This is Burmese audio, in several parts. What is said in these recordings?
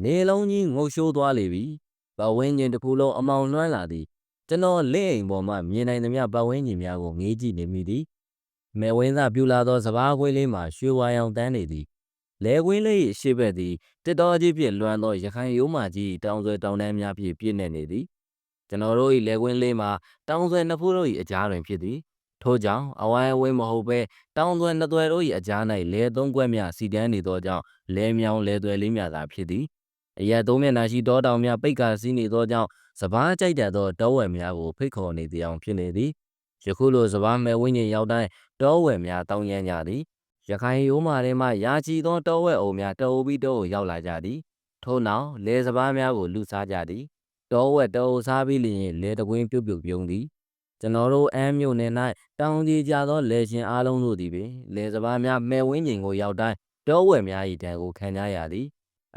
နေလုံးကြီးငုတ်ရှိုးသွားလေပြီပတ်ဝန်းကျင်တစ်ခုလုံးအမောင်လွှမ်းလာသည်ကျွန်တော်လက်အိမ်ပေါ်မှမြင်နိုင်သမျှပတ်ဝန်းကျင်များကိုငေးကြည့်နေမိသည်မဲဝင်းသာပြူလာသောစပားခွေးလေးမှာရွှေဝါရောင်တန်းနေသည်လဲကွင်းလေး၏ရှေ့ဘက်သည်တစ်တော်ကြီးဖြင့်လွှမ်းသောရခိုင်ရိုးမာကြီးတောင်ဆွဲတောင်တန်းများဖြင့်ပြည့်နေနေသည်ကျွန်တော်တို့၏လဲကွင်းလေးမှာတောင်ဆွဲနှစ်ဖူးတို့၏အကြားတွင်ဖြစ်သည်ထို့ကြောင့်အဝိုင်းအဝင်းမဟုတ်ဘဲတောင်သွဲနှစ်သွဲတို့၏အကြား၌လဲသုံးကွက်များစီတန်းနေသောကြောင့်လဲမြောင်လဲသွဲလေးများသာဖြစ်သည် အရက်သုံးမျက်နှာရှိတောတောင်များပိတ်ကာစီးနေသောကြောင့်စပားကြိုက်တတ်သောတောဝယ်များကိုဖိတ်ခေါ်နေသည်အောင်ဖြစ်နေသည်ယခုလိုစပားမဲ့ဝင်းကျင်ရောက်တိုင်းတောဝယ်များတောင်းရမ်းကြသည်ရခိုင်ရိုးမာထဲမှရာချီသောတောဝဲအုံများတအုပ်ပြီးတအုပ်ရောက်လာကြသည်ထို့နောက်လဲစပားများကိုလူစားကြသည်တောဝက်တအုပ်စားပြီးလျင်လဲတကွင်းပြုတ်ပြုတ်ပြုံးသည်ကျွန်တော်တို့အမ်းမြို့နယ်၌တောင်ကြီးကြသောလဲရှင်အားလုံးတို့သည်ပင်လဲစပားများမဲ့ဝင်းကျင်ကိုရောက်တိုင်းတောဝက်များ၏တန်ကိုခံကြရသည်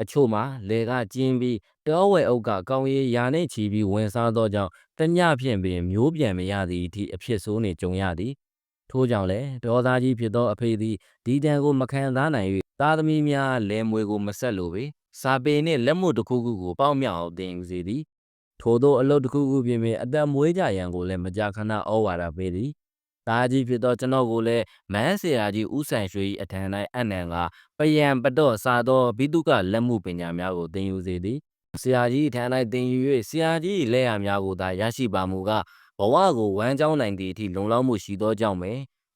အချို့မှာလေကကျင်းပြီးတောဝဲအုပ်ကကောင်းရီရာနှင့်ချီပြီးဝင်စားသောကြောင့်တညဖြင့်ပင်မျိုးပြန်မရသည့်အထိအဖြစ်ဆိုးနှင့်ကြုံရသည်ထို့ကြောင့်လည်းဒေါသကြီးဖြစ်သောအဖေသည်ဒီတန်ကိုမခံစားနိုင်၍သားသမီးများလဲမွေကိုမဆက်လိုပေစာပေနှင့်လက်မှုတစ်ခုခုကိုပေါက်မြောက်အောင်သင်ယူစေသည်ထို့သောအလုပ်တစ်ခုခုပြင်ပင်အသက်မွေးကြရန်ကိုလည်းမကြာခဏဩဝါဒပေးသည် သားကြီးဖြစ်သောကျွန်တော်ကိုလည်းမန်းဆရာကြီးဦးဆိုင်ရွှေ၏အထံ၌အနံကပယံပတော့စာသောဘိတုကလက်မှုပညာများကိုသင်ယူစေသည်ဆရာကြီးထံ၌သင်ယူ၍ဆရာကြီး၏လက်ရာများကိုသာရရှိပါမူကဘဝကိုဝမ်းကြောင်းနိုင်သည့်အထိလုံလောက်မှုရှိသောကြောင့်ပဲ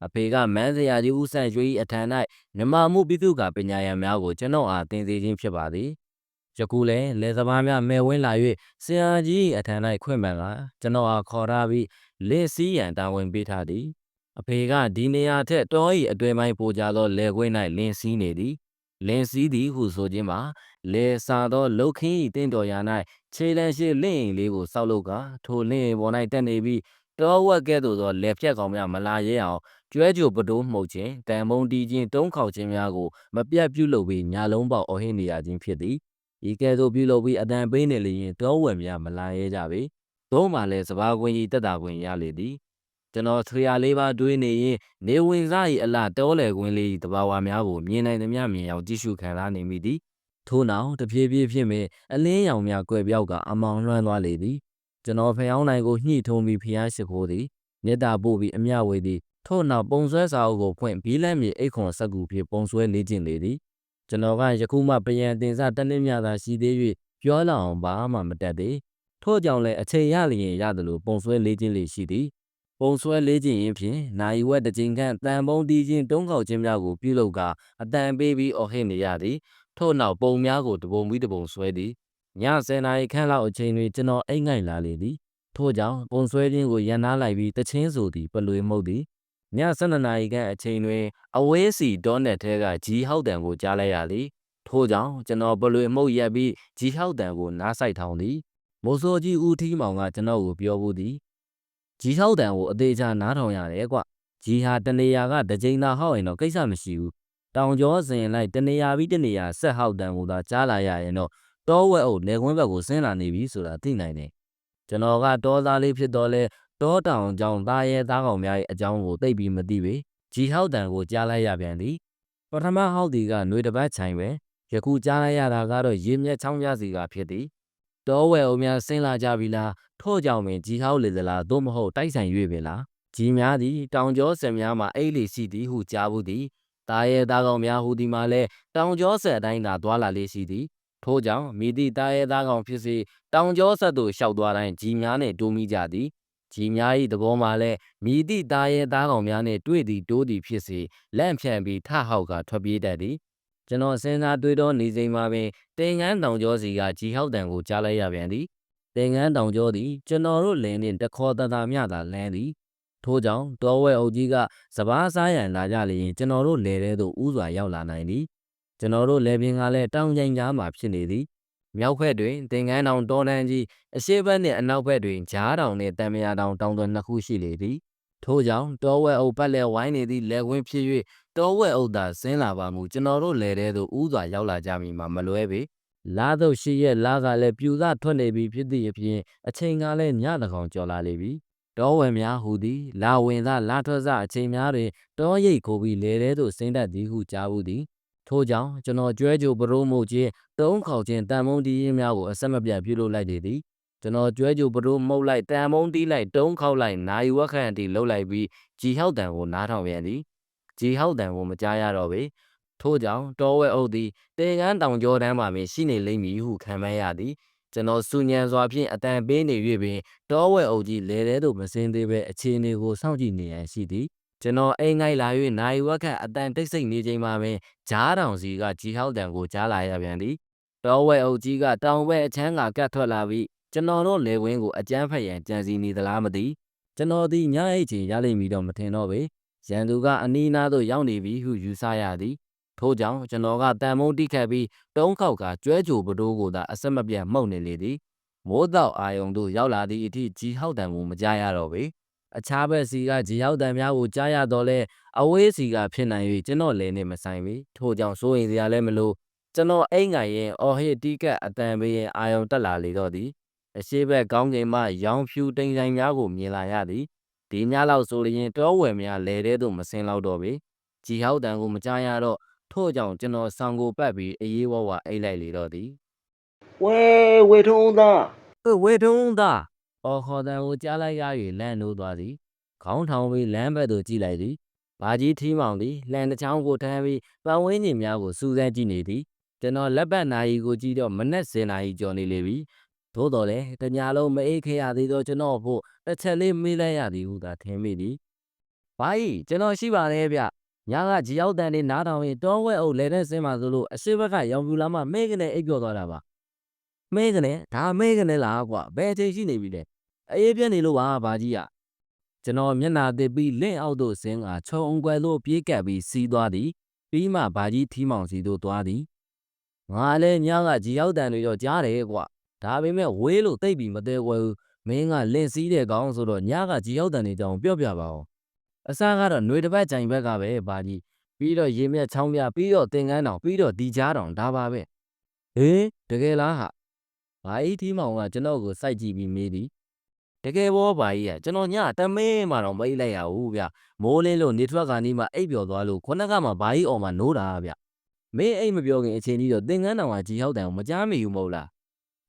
အဖေကမန်းဆရာကြီးဦးဆန့်ရွှေ၏အထံ၌မြမမှုပိသုကပညာရံများကိုကျွန်တော်အားသင်စေခြင်းဖြစ်ပါသည်ယခုလည်းလက်စပားများမဲဝင်းလာ၍ဆရာကြီးအထံ၌ခွင့်ပန်ကကျွန်တော်အားခေါ်ထားပြီးလက်စည်းရန်တာဝန်ပေးထားသည် အဖေကဒီနေရာထက်တော၏အတွေ့ပိုင်းပိုကြသောလေခွေး၌လင်းစည်းနေသည်လင်းစည်းသည်ဟုဆိုခြင်းမှာလေစာသောလုတ်ခင်း၏တင့်တော်ရာ၌ခြေလန်းရှိလင့်အိမ်လေးကိုစောက်လုပ်ကထိုလင့်အိမ်ပေါ်၌တက်နေပြီးတောဝက်ကဲ့သို့သောလေဖြတ်ကောင်များမလာရဲအောင်ကျွဲကြိုပတိုးမှုတ်ခြင်းတန်မုံတီးခြင်းတုံးခေါက်ခြင်းများကိုမပြတ်ပြုလုပ်ပြီးညာလုံးပေါက်အော်ဟစ်နေရခြင်းဖြစ်သည်ဤကဲ့သို့ပြုလုပ်ပြီးအတန်ပေးနေလျင်တောဝက်များမလာရဲကြပေသို့မှလည်းစပားကွင်းကြီးတက်တာကွင်းရလေသည် ကျွန်တော်ထရလေးပါတွေးနေရင်နေဝင်စား၏အလားတောလေကွင်းလေးတဘာဝများကိုမြင်နိုင်သမျှမြင်အောင်ကြည့်ရှုခံစားနေမိသည်ထို့နောက်တဖြည်းဖြည်းဖြင့်ပင်အလင်းရောင်များကွယ်ပြောက်ကအမောင်လွှမ်းသွားလေသည်ကျွန်တော်ဖျောင်းနိုင်ကိုညှိထုံးပြီးဖျားရှိခိုးသည်မေတ္တာပို့ပြီးအမျှဝေသည်ထို့နောက်ပုံဆွဲစာအုပ်ကိုဖွင့်ဘီလန့်မြေအိတ်ခွန်ဆက်ကူဖြင့်ပုံဆွဲလေ့ကျင့်လေသည်ကျွန်တော်ကယခုမှပယံတင်စားတနည်းများသာရှိသေး၍ပြောလောက်အောင်ဘာမှမတတ်သေးထို့ကြောင့်လည်းအချိန်ရလျင်ရတယ်လို့ပုံဆွဲလေ့ကျင့်လေရှိသည် ပုံဆွဲလေးခြင်းရင်ဖြင့်နိုင်ဝက်တစ်ချိန်ခန့်တန်ပုံတီးခြင်းတုံးခေါက်ခြင်းများကိုပြုလုပ်ကာအတန်ပေးပြီးအော်ဟစ်နေရသည်ထို့နောက်ပုံများကိုတပုံပြီးတပုံဆွဲသည်ည10နာရီခန့်လောက်အချိန်တွင်ကျွန်တော်အိတ်ငိုက်လာလေသည်ထို့ကြောင့်ပုံဆွဲခြင်းကိုရန်နာလိုက်ပြီးတချင်းဆိုသည်ပလွေမှုတ်သည်ည12နာရီခန့်အချိန်တွင်အဝေးစီဒေါနက်ထဲကဂျီဟောက်တံကိုကြားလိုက်ရသည်ထို့ကြောင့်ကျွန်တော်ပလွေမှုတ်ရက်ပြီးဂျီဟောက်တံကိုနားဆိုင်ထောင်သည်မိုးစောကြီးဦးထီးမောင်ကကျွန်တော်ကိုပြောဘူးသည် ဂျီဟောက်တံကိုအသေးချာနားထောင်ရတယ်ကွဂျီဟာတနေရာကတကြိမ်သာဟောက်ရင်တော့ကိစ္စမရှိဘူးတောင်ကျောစင်လိုက်တနေရာပြီးတနေရာဆက်ဟောက်တံကိုသာကြားလာရရင်တော့တောဝက်အုပ်လေကွင်းဘက်ကိုဆင်းလာနေပြီဆိုတာသိနိုင်တယ်ကျွန်တော်ကတောသားလေးဖြစ်တော့လဲတောတောင်ကြောင့်သားရဲသားကောင်များရဲ့အကြောင်းကိုသိပြီးမသိပေဂျီဟောက်တံကိုကြားလိုက်ရပြန်သည်ပထမဟောက်ဒီကຫນွေတပတ်ချိုင်ပဲယခုကြားလိုက်ရတာကတော့ရေမျက်ချောင်းပြစီကဖြစ်သည် တောဝဲအုံများဆင်းလာကြပြီလားထို့ကြောင့်ပင်ကြီးဟောက်လေသလားသို့မဟုတ်တိုက်ဆိုင်၍ပင်လားကြီးများသည်တောင်ကျောဆယ်များမှာအိတ်လီရှိသည်ဟုကြားဘူးသည်တာရဲသားကောင်များဟူသည်မှာလဲတောင်ကျောဆက်အတိုင်းသာသွာလာလေးရှိသည်ထို့ကြောင့်မိသည့်တာရဲသားကောင်ဖြစ်စေတောင်ကျောဆက်သို့လျှောက်သွားတိုင်းကြီးများနှင့်တိုးမိကြသည်ကြီးများ၏သဘောမှာလဲမိသည့်တာရဲသားကောင်များနှင့်တွေ့သည်တိုးသည်ဖြစ်စေလန့်ဖြန့်ပြီးထဟောက်ကထွက်ပြေးတတ်သည် ကျွန်တော်စဉ်းစားတွေးတော့နေချိန်မှာပင်တင်ငန်းတောင်ကျောစီကကြီးဟောက်တံကိုကြားလိုက်ရပြန်သည်တင်ငန်းတောင်ကျောသည်ကျွန်တော်တို့လင်းနှင့်တခေါ်တသာမျှသာလန်းသည်ထို့ကြောင့်တောဝဲအုပ်ကြီးကစပားစားရန်လာကြလျင်ကျွန်တော်တို့လယ်ထဲသို့ဥစွာရောက်လာနိုင်သည်ကျွန်တော်တို့လယ်ပင်ကလည်းတောင်ကျိန်ကြားမှာဖြစ်နေသည်မြောက်ဘက်တွင်သင်္ကန်းတောင်တောတန်းကြီးအရှေ့ဘက်နှင့်အနောက်ဘက်တွင်ဂျားတောင်နှင့်တံမယာတောင်တောင်သွင်းနှစ်ခုရှိလေသည်ထို့ကြောင့်တောဝဲအုပ်ပတ်လဲဝိုင်းနေသည့်လက်ဝင်းဖြစ်၍ တောဝဲအုပ်သာဆင်းလာပါမူကျွန်တော်တို့လယ်ထဲသို့ဥစွာရောက်လာကြမည်မှာမလွဲပေလာတော့ရှိရဲ့လာကလည်းပြူစထွက်နေပြီဖြစ်သည့်အပြင်အချိန်ကလည်းညတကောင်ကျော်လာလေပြီတောဝဲများဟူသည်လာဝင်သာလာထွက်စအချိန်များတွင်တောရိတ်ကိုပြီးလေထဲသို့ဆင်းတတ်သည်ဟုကြားဘူးသည်ထို့ကြောင့်ကျွန်တော်ကြွဲကြိုပရိုးမှုချင်းတုံးခေါက်ချင်းတန်မုံတီးရင်းများကိုအဆက်မပြတ်ပြုလုပ်လိုက်သေးသည်ကျွန်တော်ကြွဲကြိုပရိုးမှုတ်လိုက်တန်မုံတီးလိုက်တုံးခေါက်လိုက်နိုင်ဝက်ခန့်အထိလှုပ်လိုက်ပြီးကြည်ဟောက်တန်ကိုနားထောင်ပြန်သည် ကြည်ဟောက်တန်ကိုမကြားရတော့ပေထို့ကြောင့်တောဝဲအုပ်သည်တင်ကန်းတောင်ကျောတန်းမှာပင်ရှိနေလိမ့်မည်ဟုခံမှန်းရသည်ကျွန်တော်စူညံစွာဖြင့်အတန်ပေးနေ၍ပင်တောဝဲအုပ်ကြီးလဲတဲသို့မစင်းသေးပဲအခြေအနေကိုစောင့်ကြည့်နေရန်ရှိသည်ကျွန်တော်အိမ်ငိုက်လာ၍နိုင်ဝက်ခန့်အတန်တိတ်ဆိတ်နေချိန်မှာပင်ဂျားတောင်စီကကြည်ဟောက်တံကိုကြားလာရပြန်သည်တောဝဲအုပ်ကြီးကတောင်ဘက်အချမ်းကကတ်ထွက်လာပြီးကျွန်တော်တို့လေဝင်းကိုအကြမ်းဖက်ရန်ကြံစီနေသလားမသိကျွန်တော်သည်ညအိတ်ချင်ရလိမ့်မည်တော့မထင်တော့ပေ ရန်သူကအနီးနားသို့ရောက်နေပြီဟုယူဆရသည်ထို့ကြောင့်ကျွန်တော်ကတန်မုံတိခတ်ပြီးတုံးခေါက်ကကျွဲကြိုပတိုးကိုသာအဆက်မပြတ်မှုတ်နေလေသည်မိုးတော့အာယုံတို့ရောက်လာသည့်အထိကြီးဟောက်တံကိုမကြားရတော့ပေအခြားဘက်စီကကြီးဟောက်တံများကိုကြားရတော့လဲအဝေးစီကဖြစ်နိုင်၍ကျွန်တော်လည်းနေမဆိုင်ပေထို့ကြောင့်စိုးရင်စရာလည်းမလိုကျွန်တော်အိမ်ငိုင်ရင်အော်ဟစ်တီးကတ်အတန်ပေးရင်အာယုံတက်လာလေတော့သည်အရှိဘက်ကောင်းကင်မှရောင်ဖြူတိမ်ဆိုင်များကိုမြင်လာရသည် ဒီညလောက်ဆိုရင်တောဝယ်များလဲတဲ့သို့မစင်တော့တော့ပေကြီးဟောက်တန်ကိုမကြားရတော့ထို့ကြောင့်ကျွန်တော်ဆောင်ကိုပတ်ပြီးအေးဝဝအိတ်လိုက်လေတော့သည်ဝဲဝေထုံးသား။ဝေထုံးသားအော်ခေါ်တန်ကိုကြားလိုက်ရ၍လန့်နိုးသွားသည်။ခေါင်းထောင်ပြီးလမ်းဘက်သို့ကြည့်လိုက်သည်။ဘာကြီးထီးမောင်သည်လန်တစ်ချောင်းကိုထမ်းပြီးပတ်ဝန်းကျင်များကိုစူးစမ်းကြည့်နေသည်။ကျွန်တော်လက်ပတ်နာရီကိုကြည့်တော့မနက်10နာရီကျော်နေလေပြီ။ သို့တော်လည်းတညာလုံးမအိပ်ခဲ့ရသေးသောကျွန်တော်ဖို့တစ်ချက်လေးမေးလိုက်ရသည်ဟုသာထင်မိသည်။ဘာကြီးကျွန်တော်ရှိပါတယ်ဗျ။ညကကြီးရောက်တန်နေနားထောင်ရင်တောဝဲအုပ်လဲတဲ့ဆင်းပါသလိုအရှိဘက်ကရောင်ပြူလာမှမဲကနေအိပ်ပျော်သွားတာပါ။မဲကနေဒါမဲကနေလားကွာဘယ်အချိန်ရှိနေပြီလဲ။အေးပြက်နေလို့ပါဘာကြီးကကျွန်တော်မျက်နာတစ်ပြီးလင့်အောက်သို့ဆင်းကခြုံအွယ်သို့ပြေးကပ်ပြီးစီးသွားသည်ပြီးမှဘာကြီးထီးမောင်စီသို့သွားသည်ငါလည်းညကကြီးရောက်တန်တွေတော့ကြားတယ်ကွာ ဒါပေမဲ့ဝေးလို့တိတ်ပြီးမသေးွယ်ဘူးမင်းကလင့်စည်းတဲ့ကောင်ဆိုတော့ညကကြီးရောက်တန်တွေတောင်ပြော့ပြပါအောင်အစားကတော့ຫນွေတစ်ပတ်ကြိုင်ဘက်ကပဲဘာကြီးပြီးတော့ရေမြက်ချောင်းပြပြီးတော့တင်ကန်းတောင်ပြီးတော့ဒီကြားတောင်ဒါပါပဲဟေးတကယ်လားဟာဘာကြီးထီးမောင်ကကျွန်တော်ကိုစိုက်ကြည့်ပြီးမေးသည် တကယ်ဘောပါကြီးอ่ะကျွန်တော်ညတမင်းမှတော့မအိပ်လိုက်ရဘူးဗျမိုးလင်းလို့နေထွက်ခါနီးမှအိပ်ပျော်သွားလို့ခုနကမှဘာကြီးအော်မှနိုးတာဗျမင်းအိပ်မပြောခင်အချိန်ကြီးတော့သင်္ကန်းတောင်ကကြီးဟောက်တန်ကိုမကြားမိဘူးမဟုတ်လား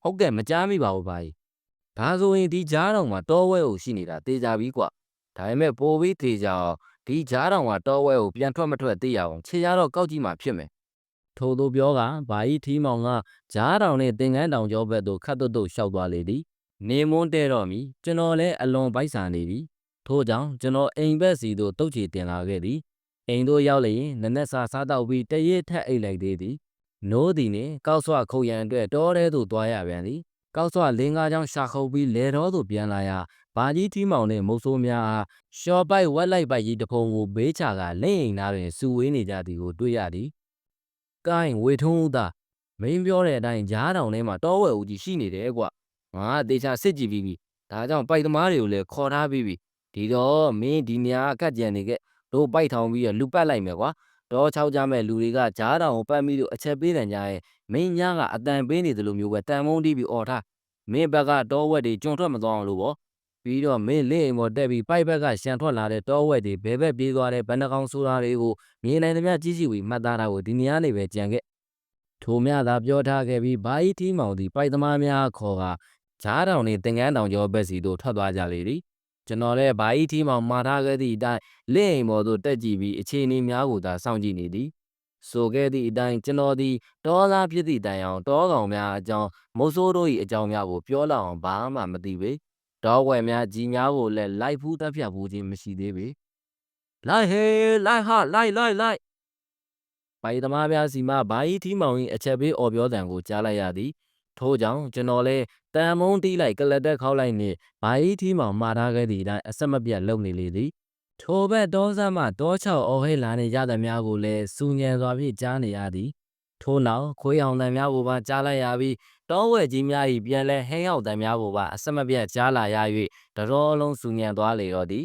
ဟုတ်ကဲ့မကြားမိပါဘူးဘာကြီးဒါဆိုရင်ဒီကြားတောင်မှာတောဝဲကိုရှိနေတာတေးကြပြီကွဒါပေမဲ့ပိုပြီးတေးကြအောင်ဒီကြားတောင်ကတောဝဲကိုပြန်ထွက်မထွက်သိရအောင်ခြေရတော့ကောက်ကြည့်မှဖြစ်မယ်ထို့သူပြောကဘာကြီးထီးမောင်ကကြားတောင်နဲ့သင်္ကန်းတောင်ကျောဘက်သို့ခတ်တုတ်တုတ်ရှောက်သွားလေသည်နေမွန်းတဲ့တော့မီကျွန်တော်လည်းအလွန်ပိုက်ဆံနေပြီထို့ကြောင့်ကျွန်တော်အိမ်ဘက်စီသို့တုတ်ချီတင်လာခဲ့သည်အိမ်တို့ရောက်လျင်နက်နက်စာစားတော့ပြီးတရေထက်အိတ်လိုက်သေးသည် နိုးသည်နှင့်ကောက်ဆွခုတ်ရန်အတွက်တောထဲသို့သွားရပြန်သည်ကောက်ဆွလင်းကားကြောင့်ရှာခုတ်ပြီးလေတော်သို့ပြန်လာရာဘာကြီးထီးမောင်နှင့်မုတ်ဆိုးများအားရှော့ပိုက်ဝက်လိုက်ပိုက်ကြီးတစ်ဖုံကိုဘေးချကလင့်အိမ်သားတွင်စူဝေးနေကြသည်ကိုတွေ့ရသည်။ကိုင်းဝေထုံးဦးသားမင်းပြောတဲ့အတိုင်းကြားတောင်ထဲမှာတောဝဲဦးကြီးရှိနေတယ်ကွ။ငါကတေချာစစ်ကြည့်ပြီးပြီဒါကြောင့်ပိုက်သမားတွေကိုလည်းခေါ်ထားပြီးပြီဒီတော့မင်းဒီနေရာကတ်ကြံနေခဲ့တို့ပိုက်ထောင်ပြီးတော့လူပတ်လိုက်မယ်ကွာ တော့ချောက်ကြမဲ့လူတွေကကြားတောင်ကိုပတ်ပြီးတော့အချက်ပေးတယ်ညာရဲ့မင်းညကအတန်ပေးနေတယ်လို့မျိုးပဲတန်မုံတီးပြီးអော်ထားမင်းဘက်ကတော့ဝက်တွေကျွံထွက်မသွားအောင်လို့ပေါ့ပြီးတော့မင်းလင့်အိမ်ပေါ်တက်ပြီးပိုက်ဘက်ကရှန်ထွက်လာတဲ့တောဝက်တွေဘဲဘက်ပြေးသွားတဲ့ဘဏ္ဍကောင်ဆိုတာတွေကိုမြင်နိုင်သမျှကြီးကြီးဝီမှတ်သားတာကိုဒီနေရာနေပဲကြံခဲ့ထိုမြသာပြောထားခဲ့ပြီးဘာကြီးထီးမောင်သည်ပိုက်သမားများခေါ်ကဂျားတောင်နေသင်္ကန်းတောင်ကျောဘက်စီသို့ထွက်သွားကြလေသည် ကျွန်တော်လည်းဘာဤထီမောင်မှားထားခဲ့သည့်အတိုင်းလင့်အိမ်ပေါ်သို့တက်ကြည့်ပြီးအခြေအနေများကိုသာစောင့်ကြည့်နေသည်ဆိုခဲ့သည့်အတိုင်းကျွန်တော်သည်တောသားဖြစ်သည့်တိုင်အောင်တောကောင်များအကြောင်းမုတ်ဆိုးတို့၏အကြောင်းများကိုပြောလောက်အောင်ဘာမှမသိပေတောဝယ်များကြီးများကိုလည်းလိုက်ဖူးတက်ဖြတ်ဖူးခြင်းမရှိသေးပေလိုက်ဟေးလိုက်ဟာလိုက်လိုက်လိုက်ပိုင်သမားများစီမှဘာဤထီမောင်၏အချက်ပေးအော်ပြောတံကိုကြားလိုက်ရသည် ထို့ကြောင့်ကျွန်တော်လည်းတန်မုံတီးလိုက်ကလတ်တက်ခောက်လိုက်နှင့်ဘာဤထီမောင်မှားထားခဲ့သည့်အတိုင်းအဆက်မပြတ်လုပ်နေလေသည်ထိုဘက်တောဆမ်းမှတောချောက်အော်ဟဲလာနေကြသမျှကိုလည်းစူညံစွာဖြင့်ကြားနေရသည်ထို့နောက်ခွေးအောင်တန်များကိုပါကြားလိုက်ရပြီးတောဝဲကြီးများ၏ပြန်လဲဟဲရောက်တန်များကိုပါအဆက်မပြတ်ကြားလာရ၍တတော်လုံးစူညံသွားလေတော့သည်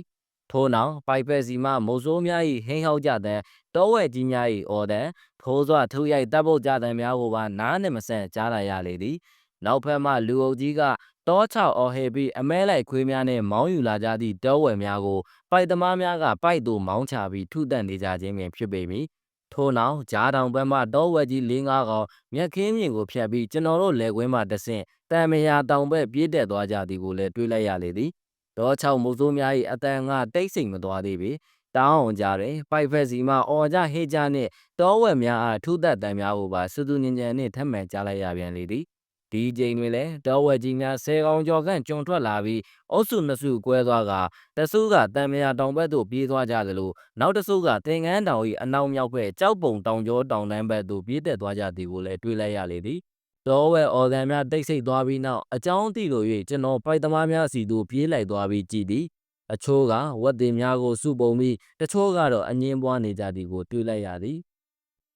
ထို့နောက်ပိုက်ပက်စီမှမုတ်ဆိုးများ၏ဟင်းဟောက်ကြတဲ့တောဝဲကြီးများ၏အော်တဲ့ ထိုးစွာထူရိုက်တပ်ပုတ်ကြတဲ့များကိုပါနားနှင့်မဆန့်ကြားလာရလေသည်နောက်ဖက်မှလူအုပ်ကြီးကတောချောက်အော်ဟေပြီးအမဲလိုက်ခွေးများနှင့်မောင်းယူလာကြသည့်တောဝဲများကိုပိုက်သမားများကပိုက်သို့မောင်းချပြီးထုတက်နေကြခြင်းပင်ဖြစ်ပေမည်ထို့နောက်ဂျားတောင်ဘက်မှတောဝက်ကြီး၄၅ကောင်မြက်ခင်းမြင်ကိုဖြတ်ပြီးကျွန်တော်တို့လက်ကွင်းမှတဆင့်တန်မယာတောင်ဘက်ပြေးတက်သွားကြသည်ကိုလည်းတွေ့လိုက်ရလေသည်တောချောက်မုတ်ဆိုးများ၏အတန်ကတိတ်ဆိတ်မသွားသေးပေ တောင်းအောင်ကြတယ်ပိုက်ဖက်စီမှအော်ကြဟေးကြနှင့်တောဝက်များအားထုသက်တန်များကိုပါစူးစူးညံညံနှင့်ထပ်မံကြားလိုက်ရပြန်လေသည်ဒီချိန်တွင်လည်းတောဝက်ကြီးများဆယ်ကောင်ကျော်ခန့်ကျွံထွက်လာပြီးအုပ်စုနှစ်စုကွဲသွားကတဆူးကတန်မယာတောင်ဘက်သို့ပြေးသွားကြသလိုနောက်တဆူးကသင်္ကန်းတောင်၏အနောက်မြောက်ဘက်ကြောက်ပုံတောင်ကျောတောင်တန်းဘက်သို့ပြေးတက်သွားကြသည်ကိုလည်းတွေ့လိုက်ရလေသည်တောဝက်အော်ဂန်များတိတ်ဆိတ်သွားပြီးနောက်အကြောင်းသိလို၍ကျွန်တော်ပိုက်သမားများစီသို့ပြေးလိုက်သွားပြီးကြည်သည် အချိုးကဝက်တင်များကိုစုပုံပြီးတချို့ကတော့အငင်းပွားနေကြသည်ကိုတွေ့လိုက်ရသည်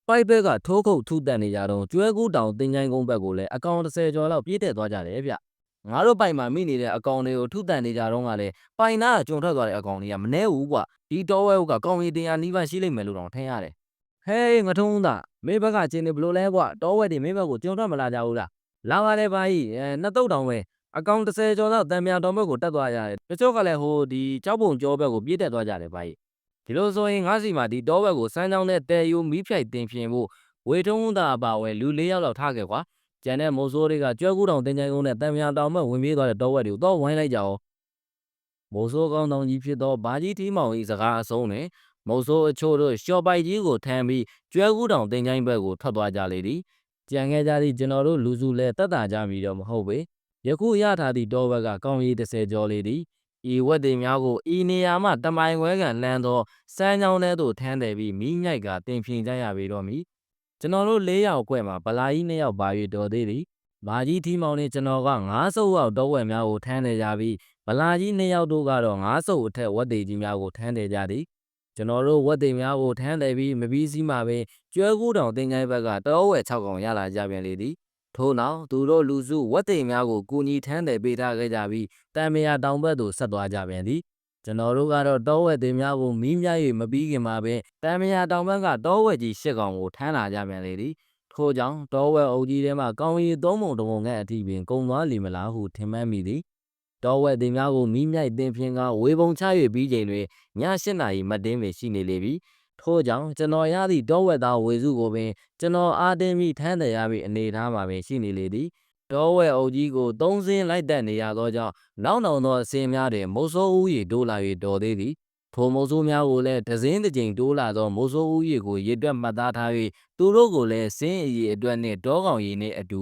ပိုက်ဘက်ကထိုးခုတ်ထုတက်နေကြတော့ကျွဲကူးတောင်တင်ချိုင်းကုန်းဘက်ကိုလည်းအကောင်30ကျော်လောက်ပြေးတက်သွားကြတယ်ဗျငါတို့ပိုင်မှာမိနေတဲ့အကောင်တွေကိုထုတက်နေကြတော့ကလည်းပိုင်နာကကြုံထွက်သွားတဲ့အကောင်တွေကမနှဲဘူးကွာဒီတောဝဲကကောင်ရီတင်ရနီးပါးရှိလိမ့်မယ်လို့တော့ထင်ရတယ်ဟေးငထုံးသားမင်းဘက်ကချင်းနေဘလို့လဲကွာတောဝက်တွေမင်းဘက်ကိုကြုံထွက်မလာကြဘူးလားလာပါလေပါကြီးအဲနှစ်တုတ်တောင်ပဲ အကောင်30ကျော်တော့တံမြာတောင်ဘက်ကိုတက်သွားရတယ်တချို့ကလည်းဟိုဒီကြောက်ပုံကျောဘက်ကိုပြေးတက်သွားကြတယ်ပါကြီးဒီလိုဆိုရင်ငါးစီမှာဒီတောဘက်ကိုစမ်းချောင်းနဲ့တဲယိုမီးဖြိုက်တင်ပြင်ဖို့ဝေထုံးသားအပါဝဲလူ၄ယောက်လောက်ထားခဲ့ကွာကျန်တဲ့မိုးစိုးတွေကကျွဲကူးတောင်တင်ချိုင်းကုန်းနဲ့တံမြာတောင်ဘက်ဝင်ပြေးသွားတဲ့တောဝက်တွေကိုတော့ဝိုင်းလိုက်ကြအောင်မိုးစိုးကောင်းတောင်ကြီးဖြစ်သောဘာကြီးထီးမောင်၏စကားအဆုံးတွင်မုတ်ဆိုးအချို့တို့ရှော့ပိုက်ကြီးကိုထမ်းပြီးကျွဲကူးတောင်တင်ချိုင်းဘက်ကိုထွက်သွားကြလေသည်ကြံခဲ့ကြသည့်ကျွန်တော်တို့လူစုလည်းတက်တာကြမီတော့မဟုတ်ပေ ယခုရထားသည့်တောဘက်ကကောင်းရီ30ကျော်လေသည်ဤဝက်တွေများကိုဤနေရာမှတမိုင်ခွဲကန်လမ်းသောစမ်းချောင်းထဲသို့ထမ်းတယ်ပြီးမိညိုက်ကတင်ဖြင်ကြရပေတော့မည်ကျွန်တော်တို့၄ယောက်အကွက်မှာဗလာကြီး၂ယောက်ပါ၍တော်သေးသည်မာကြီးထီမောင်နှင့်ကျွန်တော်ကငါးစုပ်အောက်တောဝက်များကိုထမ်းတယ်ကြပြီးဗလာကြီး၂ယောက်တို့ကတော့ငါးစုပ်အထက်ဝက်တွေကြီးများကိုထမ်းတယ်ကြသည်ကျွန်တော်တို့ဝက်သိမ်များကိုထမ်းတယ်ပြီးမပြီးစည်းမှာပဲကျွဲကူးတောင်တင်ချိုင်းဘက်ကတောဝဲ6កောင်ရလာကြပြန်လေသည် ထို့နောက်သူတို့လူစုဝက်သိမ်များကိုကူညီထမ်းတယ်ပေးထားခဲ့ကြပြီးတံမယာတောင်ဘက်သို့ဆက်သွားကြပြန်သည်ကျွန်တော်တို့ကတော့တောဝက်သိမ်များကိုမီးမြ၍မပြီးခင်မှာပဲတံမယာတောင်ဘက်ကတောဝက်ကြီး၈កောင်ကိုထမ်းလာကြပြန်လေသည်ထို့ကြောင့်တောဝက်အုပ်ကြီးထဲမှကောင်းရီသုံးပုံတစ်ပုံငှက်အထိပင်ကုံသွားလီမလားဟုထင်မှတ်မိသည်တော်ဝက်တင်များကိုမိမြိုက်တင်ဖြင်းကဝေပုံချ၍ပြီးချိန်တွင်ည၈နာရီမတ်တင်းပင်ရှိနေလေပြီ ထို့ကြောင့်ကျွန်တော်ရသည့်တောဝက်သားဝေစုကိုပင်ကျွန်တော်အားတင်းပြီးထမ်းတယ်ရပြီးအနေထားမှာပင်ရှိနေလေသည်တောဝက်အုပ်ကြီးကိုသုံးစင်းလိုက်တက်နေရသောကြောင့်နောက်နောင်သောအစင်းများတွင်မိုးစိုးဦး၏တိုးလာ၍တော်သေးသည်ထိုမိုးစိုးများကိုလည်းတစင်းတစ်ကြိမ်တိုးလာသောမိုးစိုးဦး၏ကိုရေတွက်မှတ်သားထား၍သူတို့ကိုလည်းစင်းအည်အတွက်နှင့်တောကောင်ရည်နှင့်အတူ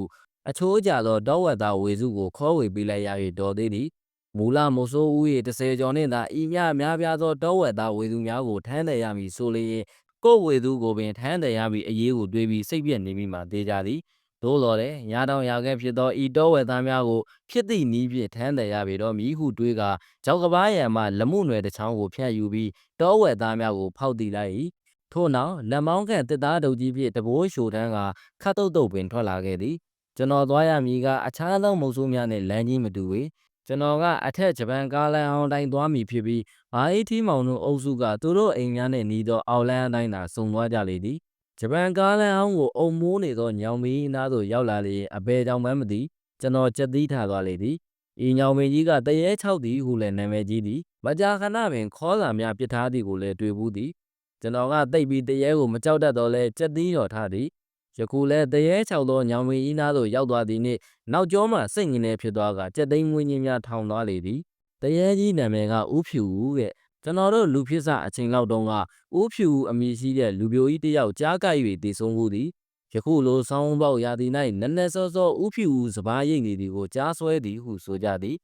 အချိုးကျသောတောဝက်သားဝေစုကိုခေါ်ဝေပေးလိုက်ရ၍တော်သေးသည် မူလမိုးဆိုးဦး၏30ကျော်နှင့်သာဤမြများပြားသောတောဝက်သားဝေသူများကိုထမ်းတယ်ရမည်ဆိုလျင်ကိုယ်ဝေသူကိုပင်ထမ်းတယ်ရမည်အရေးကိုတွေးပြီးစိတ်ပြည့်နေမိမှသေးကြသည်သို့တော်လည်းညာတောင်ရာခဲ့ဖြစ်သောဤတောဝက်သားများကိုဖြစ်သည့်နီးဖြင့်ထမ်းတယ်ရပေတော့မိဟုတွေးကကြောက်ကဘားရံမှလမှုနွယ်တစ်ချောင်းကိုဖြတ်ယူပြီးတောဝက်သားများကိုဖောက်တီလိုက်၏ထို့နောက်လက်မောင်းကန်တစ်သားတုပ်ကြီးဖြင့်တဘိုးရှိုတန်းကခတ်တုတ်တုတ်ပင်ထွက်လာခဲ့သည်ကျွန်တော်သွားရမည်ကအခြားသောမုံဆိုးများနှင့်လမ်းကြီးမတူပေ ကျွန်တော်ကအထက်ဂျပန်ကားလမ်းအောင်တိုင်းသွားမည်ဖြစ်ပြီးဘာအေးထီမောင်တို့အုပ်စုကသူတို့အိမ်များနဲ့နီးသောအောက်လမ်းအတိုင်းသာစုံသွားကြလေသည်ဂျပန်ကားလမ်းအောင်ကိုအုံမိုးနေသောညောင်မီးနားသို့ရောက်လာလျင်အဘယ်ကြောင့်မှမသိကျွန်တော်ကြက်သီးထားသွားလေသည်ဤညောင်မင်းကြီးကတရေ6သည်ဟုလည်းနာမည်ကြီးသည်မကြာခဏပင်ခေါ်စာများပစ်ထားသည်ကိုလည်းတွေ့ဘူးသည်ကျွန်တော်ကတိတ်ပြီးတရေကိုမကြောက်တတ်တော့လဲကြက်သီးတော်ထားသည် ယခုလဲတရေ6သောညောင်မင်းကြီးနားသို့ရောက်သွားသည်နှင့်နောက်ကျောမှစိတ်ငင်းနေဖြစ်သွားကကြက်သိန်းငွေချင်းများထောင်သွားလေသည်တရေကြီးနာမည်ကဦးဖြူဦးကကျွန်တော်တို့လူဖြစ်စအချိန်လောက်တုန်းကဦးဖြူဦးအမည်ရှိတဲ့လူပြိုကြီးတစ်ယောက်ကြားကပ်၍တည်ဆုံးမှုသည်ယခုလိုဆောင်းပေါက်ရာသီ၌နက်နက်စောစောဦးဖြူဦးစပားရိတ်နေသည်ကိုကြားဆွဲသည်ဟုဆိုကြသည်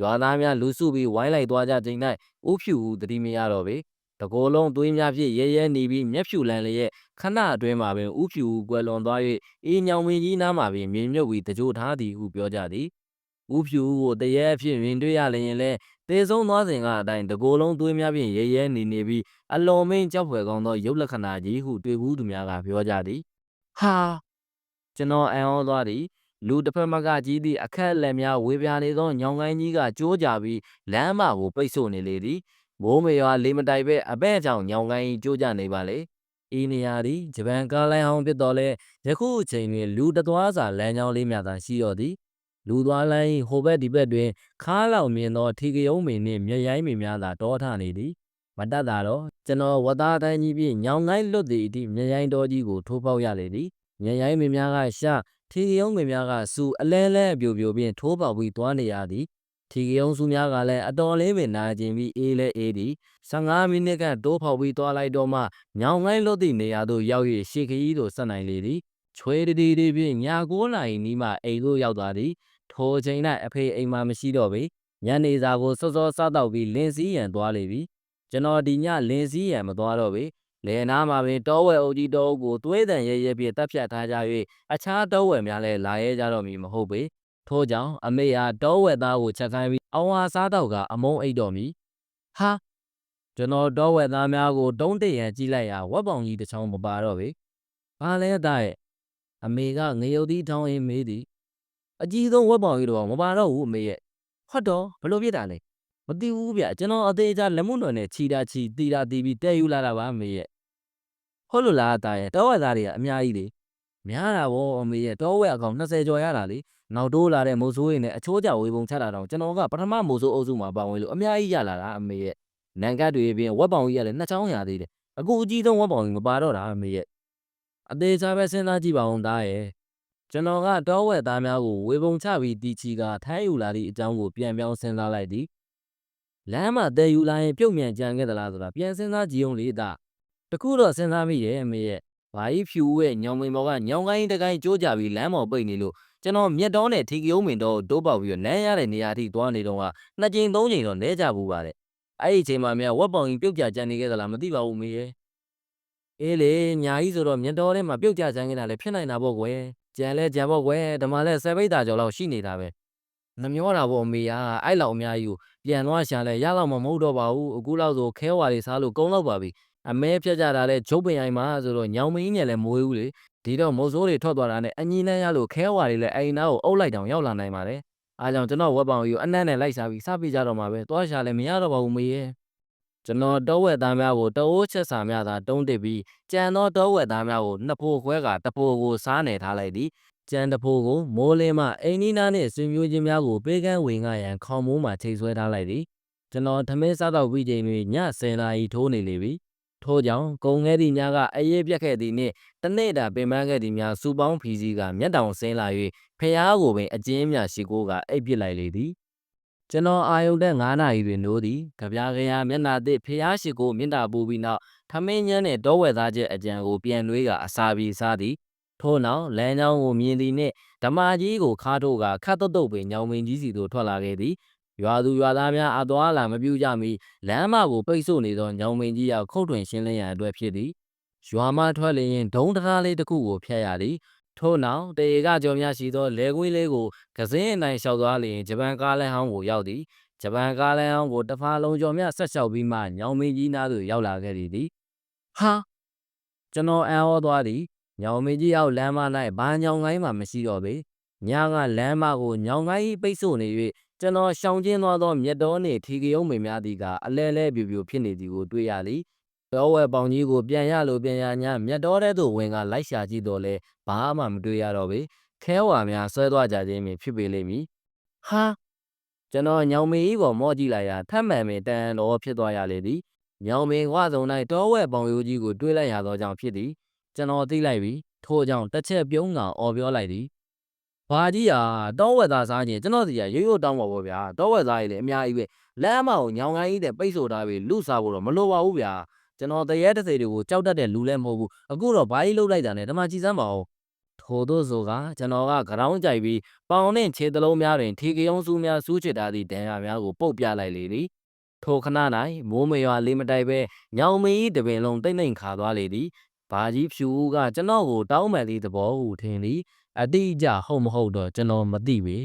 ရွာသားများလူစုပြီးဝိုင်းလိုက်သွားကြချိန်၌ဦးဖြူဦးတတိမရတော့ပေတကိုယ်လုံးသွေးများဖြင့်ရဲရဲနေပြီးမျက်ဖြူလန်းလျက် ခဏအတွင်းမှာပင်ဥဖြူဦးကွယ်လွန်သွား၍အေးညောင်မင်းကြီးနားမှာပင်မြေမြုပ်ပြီးတကြိုထားသည်ဟုပြောကြသည်ဥဖြူဦးကိုတရေအဖြစ်ရင်တွေ့ရလျင်လဲသေဆုံးသွားစဉ်ကအတိုင်းတကိုယ်လုံးသွေးများဖြင့်ရဲရဲနေနေပြီးအလွန်မင်းကြောက်ဖွယ်ကောင်းသောရုပ်လက္ခဏာကြီးဟုတွေ့ဘူးသူများကပြောကြသည်ဟာကျွန်တော်အံ့ဩသွားသည်လူတစ်ဖက်မကကြီးသည့်အခက်အလက်များဝေပြာနေသောညောင်ကိုင်းကြီးကကြိုးကြပြီးလမ်းမကိုပိတ်ဆို့နေလေသည်မိုးမရွာလေမတိုက်ပဲအပဲ့ကြောင့်ညောင်ကိုင်းကြီးကျိုးကြနေပါလေ ဤနေရာသည်ဂျပန်ကားလိုင်းအောင်ဖြစ်တော်လဲယခုအချိန်တွင်လူတသွားစာလမ်းကြောင်းလေးများသာရှိတော်သည်လူသွားလိုင်းဟိုဘက်ဒီဘက်တွင်ခါးလောက်မြင်သောထီကယုံမင်နှင့်မျက်ရိုင်းမင်များသာတောထနေသည်မတတ်တာတော့ကျွန်တော်ဝတ်သားတိုင်းကြီးဖြင့်ညောင်ငိုင်းလွတ်သည့်အထိမြေရိုင်းတော်ကြီးကိုထိုးပေါက်ရလေသည်မြေရိုင်းမင်းများကရှာထီကယုံမင်းများကစူအလဲလဲအပြိုပြိုဖြင့်ထိုးပေါက်ပြီးသွားနေရသည် ထီကယုံစုများကလည်းအတော်လေးပင်နာကျင်ပြီးအေးလဲအေးသည်15မိနစ်ကတိုးဖောက်ပြီးသွားလိုက်တော့မှညောင်ငိုင်းလွတ်သည့်နေရာသို့ရောက်၍ရှေခရီးသို့ဆက်နိုင်လေသည်ချွေတတီတီဖြင့်ညာ9နာရီနီးမှအိမ်သို့ရောက်သွားသည်ထိုအချိန်၌အဖေအိမ်မှာမရှိတော့ပေညနေစာကိုစောစောစားတော့ပြီးလင်းစည်းရန်သွားလေပြီကျွန်တော်ဒီညလင်းစည်းရံမသွားတော့ပေလယ်နာမှာပင်တောဝဲအုပ်ကြီးတောအုပ်ကိုသွေးတန်ရဲရဲဖြင့်တပ်ဖြတ်ထားကြ၍အခြားတောဝဲများလည်းလာရဲကြတော့မည်မဟုတ်ပေ ထို့ကြောင့်အမေဟာတောဝဲသားကိုချက်ခိုင်းပြီးအဝါစားတော့ကအမုံအိတ်တော်မီဟာကျွန်တော်တောဝဲသားများကိုတုံးတရံကြည့်လိုက်ရာဝက်ပေါင်ကြီးတစ်ချောင်းမပါတော့ပေဘာလဲသားရဲ့အမေကငရုတ်သီးထောင်းအင်းမေးသည်အကြီးဆုံးဝက်ပေါင်ကြီးတော့မပါတော့ဘူးအမေရဲ့ဟုတ်တော့ဘလို့ဖြစ်တာလဲမသိဘူးဗျကျွန်တော်အသေးအချာလက်မှုတော်နဲ့ခြီတာခြီတီတာတီပြီးတဲယူလာတာပါအမေရဲ့ဟုတ်လို့လားအသားရဲ့တောဝက်သားတွေကအများကြီးလေများတာဗောအမေရဲ့တောဝက်အကောင်20ကျော်ရတာလေ နောက်တိုးလာတဲ့မိုးဆိုးရင်လည်းအချိုးကြဝေပုံချတာတော့ကျွန်တော်ကပထမမိုးဆိုးအုပ်စုမှာပါဝင်လို့အများကြီးရလာတာအမေရဲ့နန်ကတ်တွေပြင်ဝက်ပေါင်ကြီးရတယ်နှစ်ချောင်းရသေးတယ်အခုအကြီးဆုံးဝက်ပေါင်ကြီးမပါတော့တာအမေရဲ့အသေးချာပဲစဉ်းစားကြည့်ပါဦးသားရဲ့ကျွန်တော်ကတောဝက်သားများကိုဝေပုံချပြီးတီချီကထိုင်းယူလာသည့်အကြောင်းကိုပြန်ပြောင်းစဉ်းစားလိုက်သည်လမ်းမှာတဲယူလာရင်ပြုတ်မြန်ကြံခဲ့သလားဆိုတာပြန်စဉ်းစားကြည့်အောင်လေသားတခုတော့စဉ်းစားမိတယ်အမေရဲ့ဘာကြီးဖြူရဲ့ညောင်မင်ဘော်ကညောင်ကိုင်းတကိုင်းကြိုးကြပြီးလမ်းပေါ်ပိတ်နေလို့ ကျွန်တော်မြက်တော်နဲ့ထီကယုံမင်တော်ကိုတိုးပေါက်ပြီးတော့လမ်းရတဲ့နေရာထိသွားနေတော့ကနှစ်ကြိမ်သုံးကြိမ်တော့လဲကြဘူးပါတဲ့အဲ့ဒီအချိန်မှာမြဝက်ပေါင်ကြီးပြုတ်ကြကြံနေခဲ့သလားမသိပါဘူးအမေရဲ့အေးလေညာကြီးဆိုတော့မြက်တော်ထဲမှာပြုတ်ကြကြံခဲ့တာလည်းဖြစ်နိုင်တာပေါ့ကွယ်ကြံလဲကြံပေါ့ကွယ်ဒီမှာလဲဆယ်ပိတ်တာကျော်လောက်ရှိနေတာပဲနှမျောတာပေါ့အမေကအဲ့လောက်အများကြီးကိုပြန်သွားရှာလဲရတော့မှမဟုတ်တော့ပါဘူးအခုလောက်ဆိုခဲဝါတွေစားလို့ကုန်းတော့ပါပြီအမဲဖြတ်ကြတာလဲဂျုတ်ပင်အိုင်မှာဆိုတော့ညောင်မင်းကြီးနဲ့လည်းမွေးဘူးလေ ဒီတော့မိုးစိုးတွေထွက်သွားတာနဲ့အညီလန်းရလို့ခဲဝါတွေလည်းအိမ်နာကိုအုပ်လိုက်တောင်ရောက်လာနိုင်ပါတယ်အားကြောင့်ကျွန်တော်ဝက်ပောင်ကြီးကိုအနက်နဲ့လိုက်စားပြီးစားပြကြတော့မှာပဲသွားရှာလဲမရတော့ပါဘူးမေရဲ့ကျွန်တော်တောဝက်သားများကိုတအိုးချက်စာများသာတုံးတစ်ပြီးကြံသောတောဝက်သားများကိုနှစ်ဖိုးခွဲကတဖိုးကိုစားနေထားလိုက်သည်ကျန်တဖိုးကိုမိုးလင်းမှအိမ်နီးနားနှင့်ဆွေမျိုးချင်းများကိုပေးကမ်းဝင်ငှရန်ခေါင်မိုးမှချိတ်ဆွဲထားလိုက်သည်ကျွန်တော်ထမင်းစားတော့ပြီးချိန်တွင်ည10နာရီထိုးနေလေပြီ ထို့ကြောင့်ကုံငဲသည့်ညကအရေးပြက်ခဲ့သည်နှင့်တနေ့တာပင်ပန်းခဲ့သည်များစူပေါင်းဖီစီကမျက်တောင်ဆင်းလာ၍ဖျားကိုပင်အကျဉ်းများရှိကိုးကအိပ်ပစ်လိုက်လေသည်ကျွန်တော်အာယုန်တဲ့9နာရီတွင်နိုးသည်ကြပြားကြရာမျက်နာသည့်ဖျားရှိကိုမြင့်တာပူပြီးနောက်ထမင်းညမ်းနှင့်တောဝက်သားချက်အကြံကိုပြန်နှွေးကအစာပြီးစားသည်ထို့နောက်လမ်းကြောင်းကိုမြင်သည်နှင့်ဓမ္မကြီးကိုခါထုတ်ကခတ်တုတ်တုတ်ပင်ညောင်မင်းကြီးစီသို့ထွက်လာခဲ့သည် ရွာသူရွာသားများအသွားလာမပြုကြမီလမ်းမကိုပိတ်ဆို့နေသောညောင်မင်းကြီးရောက်ခုတ်ထွင်ရှင်းလင်းရန်အတွက်ဖြစ်သည်ရွာမထွက်လျင်ဒုံတရားလေးတစ်ခုကိုဖျက်ရသည်ထို့နောက်တရေကကြော်များရှိသောလဲကွေးလေးကိုကစင်းအတိုင်းလျှောက်သွားလျင်ဂျပန်ကားလမ်းဟောင်းကိုရောက်သည်ဂျပန်ကားလမ်းဟောင်းကိုတစ်ဖာလုံးကြော်များဆက်လျှောက်ပြီးမှညောင်မင်းကြီးနားသို့ရောက်လာခဲ့သည်သည်ဟာကျွန်တော်အံ့ဩသွားသည်ညောင်မင်းကြီးရောက်လမ်းမ၌ဘာညောင်ကိုင်းမှမရှိတော့ပေညကလမ်းမကိုညောင်ကိုင်းပိတ်ဆို့နေ၍ ကျွန်တော်ရှောင်ကျဉ်သွားသောမြတ်တော်နှင့်ထီကယုံမင်များသည်ကအလဲလဲပြူပြူဖြစ်နေသည်ကိုတွေ့ရသည်တော်ဝဲပေါင်ကြီးကိုပြန်ရလို့ပြန်ရညမြတ်တော်တဲ့သို့ဝင်ကလိုက်ရှာကြည့်တော့လဲဘာမှမတွေ့ရတော့ပေခဲဝါများဆွဲသွားကြခြင်းပင်ဖြစ်ပေလိမ့်မည်ဟာကျွန်တော်ညောင်မင်းကြီးပေါ်မော့ကြည့်လိုက်ရာထပ်မှန်ပင်တန်တော်ဖြစ်သွားရလေသည်ညောင်မင်းဝဆုံ၌တော်ဝဲပေါင်ရိုးကြီးကိုတွေးလိုက်ရသောကြောင့်ဖြစ်သည်ကျွန်တော်သိလိုက်ပြီထို့ကြောင့်တစ်ချက်ပြုံးကအော်ပြောလိုက်သည် ဘာကြီးဟာတောဝက်သားစားခြင်းကျွန်တော်စီကရိုးရိုးတောင်းပါဗောဗျာတောဝက်သားကြီးလည်းအများကြီးပဲလမ်းမကိုညောင်ကိုင်းကြီးတဲ့ပိတ်ဆို့ထားပြီးလူစားဖို့တော့မလိုပါဘူးဗျာကျွန်တော်တရေတစေတွေကိုကြောက်တတ်တဲ့လူလည်းမဟုတ်ဘူးအခုတော့ဘာကြီးလှုပ်လိုက်တာနဲ့ဓမ္မကြည်စမ်းပါဦးထို့သို့ဆိုကကျွန်တော်ကကရောင်းကြိုက်ပြီးပေါင်နဲ့ခြေသလုံးများတွင်ထီကယုံစုများစူးချစ်ထားသည့်ဒဏ်ရာများကိုပုတ်ပြလိုက်လေသည်ထိုခဏ၌မိုးမရွာလေးမတိုက်ပဲညောင်မင်းကြီးတပင်လုံးတိတ်တိတ်ခါသွားလေသည်ဘာကြီးဖြူဦးကကျွန်တော်ကိုတောင်းပန်သည့်သဘောဟုထင်သည် အတိအကျဟုတ်မဟုတ်တော့ကျွန်တော်မသိပေ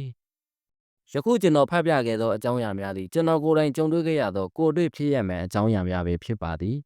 ယခုကျွန်တော်ဖတ်ပြခဲ့သောအကြောင်းအရာများသည်ကျွန်တော်ကိုယ်တိုင်ကြုံတွေ့ခဲ့ရသောကိုယ်တွေ့ဖြစ်ရမှန်အကြောင်းအရာများပဲဖြစ်ပါသည်